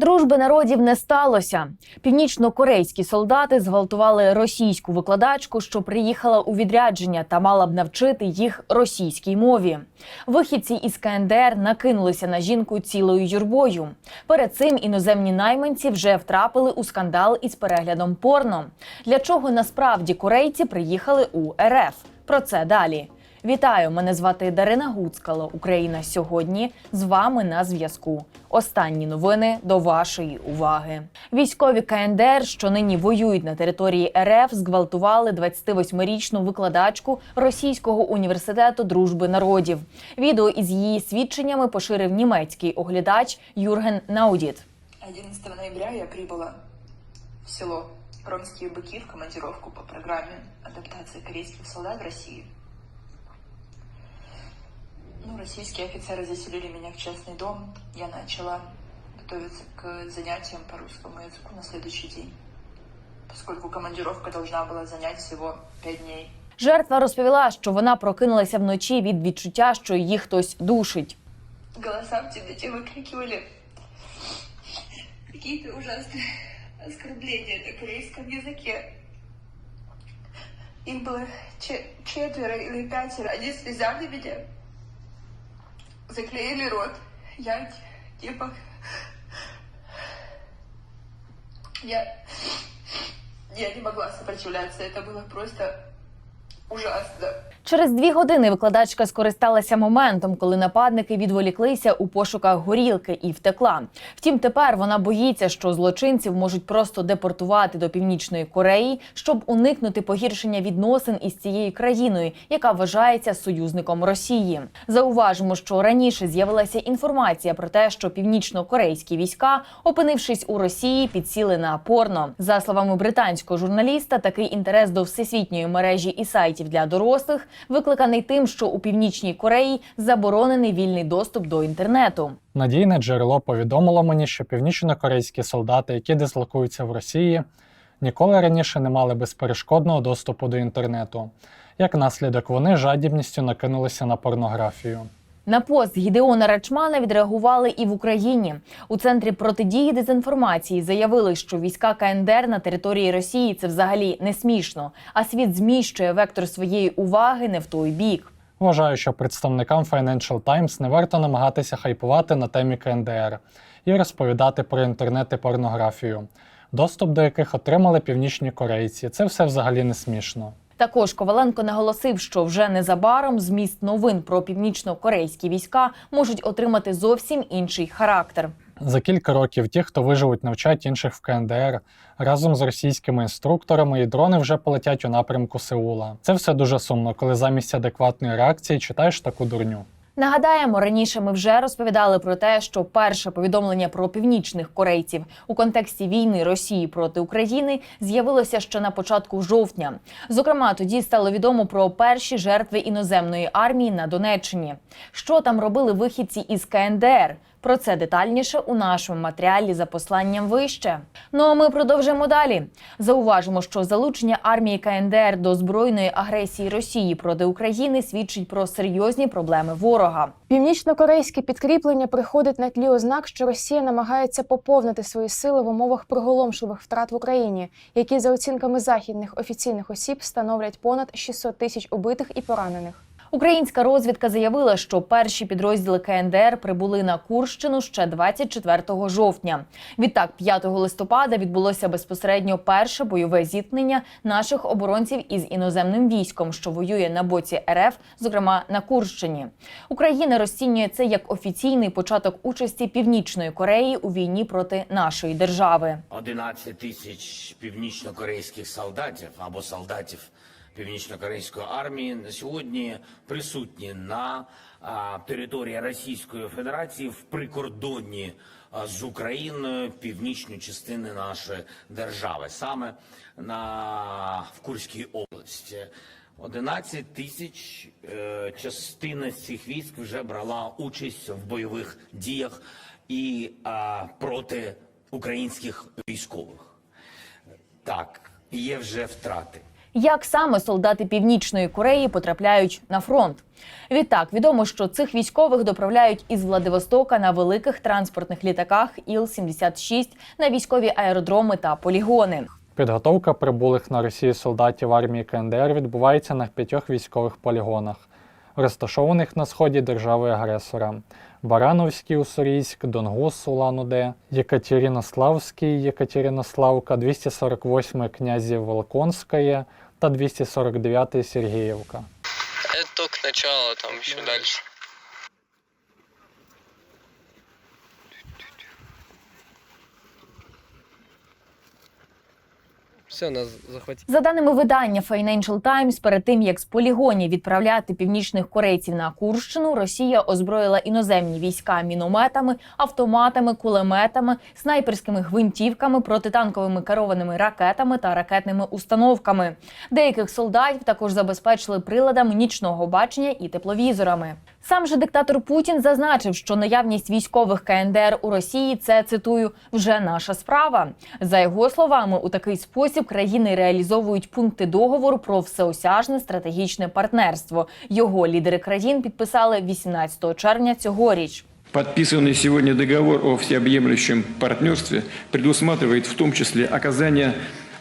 Дружби народів не сталося. Північно-корейські солдати зґвалтували російську викладачку, що приїхала у відрядження та мала б навчити їх російській мові. Вихідці із КНДР накинулися на жінку цілою юрбою. Перед цим іноземні найманці вже втрапили у скандал із переглядом порно. Для чого насправді корейці приїхали у РФ? Про це далі. Вітаю! Мене звати Дарина Гуцкало. Україна сьогодні з вами на зв'язку. Останні новини до вашої уваги. Військові КНДР, що нині воюють на території РФ, зґвалтували 28-річну викладачку Російського університету дружби народів. Відео із її свідченнями поширив німецький оглядач Юрген Наудіт. 11 ноября я прибыла в село Ромские быки в командировку по программе адаптации корейских солдат в России. Ну, российские офицеры заселили меня в частный дом. Я начала готовиться к занятиям по русскому языку на следующий день, поскольку командировка должна была занять всего 5 дней. Жертва розповіла, що вона прокинулася вночі від відчуття, що її хтось душить. Голоса в темноте выкрикивали какие-то ужасные оскорбления на корейском языке. Их было че- четверо или пятеро. Они связали меня, Заклеили рот. Я типа... Я... Я не могла сопротивляться. Это было просто ужасно. Через дві години викладачка скористалася моментом, коли нападники відволіклися у пошуках горілки і втекла. Втім, тепер вона боїться, що злочинців можуть просто депортувати до північної Кореї, щоб уникнути погіршення відносин із цією країною, яка вважається союзником Росії. Зауважимо, що раніше з'явилася інформація про те, що північно-корейські війська, опинившись у Росії, підсіли на порно. За словами британського журналіста, такий інтерес до всесвітньої мережі і сайтів для дорослих викликаний тим, що у північній Кореї заборонений вільний доступ до інтернету. Надійне джерело повідомило мені, що північно-корейські солдати, які дислокуються в Росії, ніколи раніше не мали безперешкодного доступу до інтернету. Як наслідок, вони жадібністю накинулися на порнографію. На пост Гідеона Рачмана відреагували і в Україні. У центрі протидії дезінформації заявили, що війська КНДР на території Росії це взагалі не смішно, а світ зміщує вектор своєї уваги не в той бік. Вважаю, що представникам Financial Times не варто намагатися хайпувати на темі КНДР і розповідати про інтернет і порнографію, доступ до яких отримали північні корейці. Це все взагалі не смішно. Також Коваленко наголосив, що вже незабаром зміст новин про північно-корейські війська можуть отримати зовсім інший характер. За кілька років ті, хто виживуть, навчать інших в КНДР разом з російськими інструкторами, і дрони вже полетять у напрямку Сеула. Це все дуже сумно, коли замість адекватної реакції читаєш таку дурню. Нагадаємо, раніше ми вже розповідали про те, що перше повідомлення про північних корейців у контексті війни Росії проти України з'явилося ще на початку жовтня. Зокрема, тоді стало відомо про перші жертви іноземної армії на Донеччині. Що там робили вихідці із КНДР? Про це детальніше у нашому матеріалі за посланням вище. Ну а ми продовжимо далі. Зауважимо, що залучення армії КНДР до збройної агресії Росії проти України свідчить про серйозні проблеми ворога. Північно-корейське підкріплення приходить на тлі ознак, що Росія намагається поповнити свої сили в умовах приголомшливих втрат в Україні, які за оцінками західних офіційних осіб становлять понад 600 тисяч убитих і поранених. Українська розвідка заявила, що перші підрозділи КНДР прибули на Курщину ще 24 жовтня. Відтак, 5 листопада відбулося безпосередньо перше бойове зіткнення наших оборонців із іноземним військом, що воює на боці РФ, зокрема на Курщині. Україна розцінює це як офіційний початок участі Північної Кореї у війні проти нашої держави. 11 тисяч північно-корейських солдатів або солдатів північно-корейської армії на сьогодні присутні на території Російської Федерації в прикордонні з Україною північної частини нашої держави, саме на в Курській області. 11 тисяч е, частина цих військ вже брала участь в бойових діях і а, проти українських військових. Так, є вже втрати. Як саме солдати Північної Кореї потрапляють на фронт? Відтак відомо, що цих військових доправляють із Владивостока на великих транспортних літаках Іл-76 на військові аеродроми та полігони. Підготовка прибулих на Росію солдатів армії КНДР відбувається на п'ятьох військових полігонах, розташованих на сході держави-агресора: Барановський, Уссурійськ, Донгос Улан-Удэ, Єкатеринославський, Єкатеринославка, 248 князів Волконське та 249 Сергіївка. Это только начало, там еще дальше. Все, нас захватили. За даними видання Financial Times, перед тим як з полігонів відправляти північних корейців на Курщину, Росія озброїла іноземні війська мінометами, автоматами, кулеметами, снайперськими гвинтівками, протитанковими керованими ракетами та ракетними установками. Деяких солдатів також забезпечили приладами нічного бачення і тепловізорами. Сам же диктатор Путін зазначив, що наявність військових КНДР у Росії це цитую вже наша справа. За його словами, у такий спосіб країни реалізовують пункти договору про всеосяжне стратегічне партнерство. Його лідери країн підписали 18 червня цьогоріч. Подписанный сегодня договор о всеобъемлющем партнерстве предусматривает в том числе оказание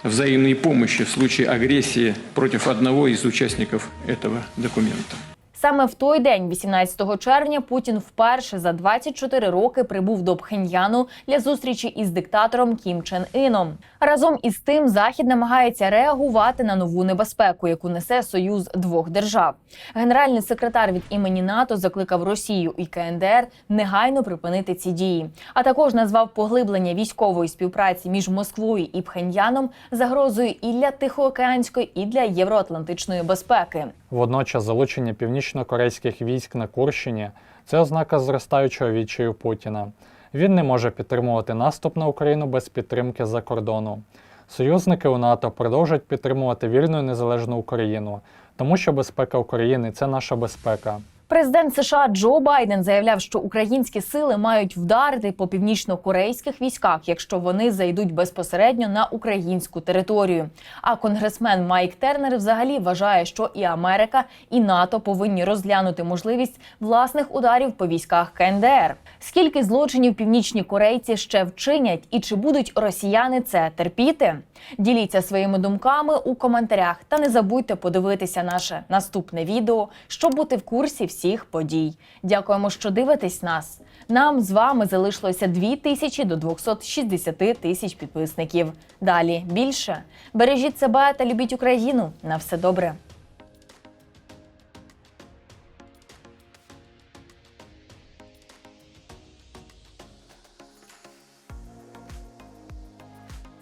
взаимной помощи в случае агрессии против одного из участников этого документа. Саме в той день, 18 червня, Путін вперше за 24 роки прибув до Пхеньяну для зустрічі із диктатором Кім Чен Іном. Разом із тим, захід намагається реагувати на нову небезпеку, яку несе союз двох держав. Генеральний секретар від імені НАТО закликав Росію і КНДР негайно припинити ці дії, а також назвав поглиблення військової співпраці між Москвою і Пхеньяном загрозою і для Тихоокеанської, і для євроатлантичної безпеки. Водночас залучення північно-корейських військ на Курщині це ознака зростаючого відчаю Путіна. Він не може підтримувати наступ на Україну без підтримки за кордону. Союзники у НАТО продовжують підтримувати вільну і незалежну Україну, тому що безпека України це наша безпека. Президент США Джо Байден заявляв, що українські сили мають вдарити по північно-корейських військах, якщо вони зайдуть безпосередньо на українську територію. А конгресмен Майк Тернер взагалі вважає, що і Америка, і НАТО повинні розглянути можливість власних ударів по військах КНДР. Скільки злочинів північні корейці ще вчинять, і чи будуть росіяни це терпіти? Діліться своїми думками у коментарях та не забудьте подивитися наше наступне відео, щоб бути в курсі всіх подій. Дякуємо, що дивитесь нас. Нам з вами залишилося 2 тисячі до 260 тисяч підписників. Далі більше бережіть себе та любіть Україну. На все добре.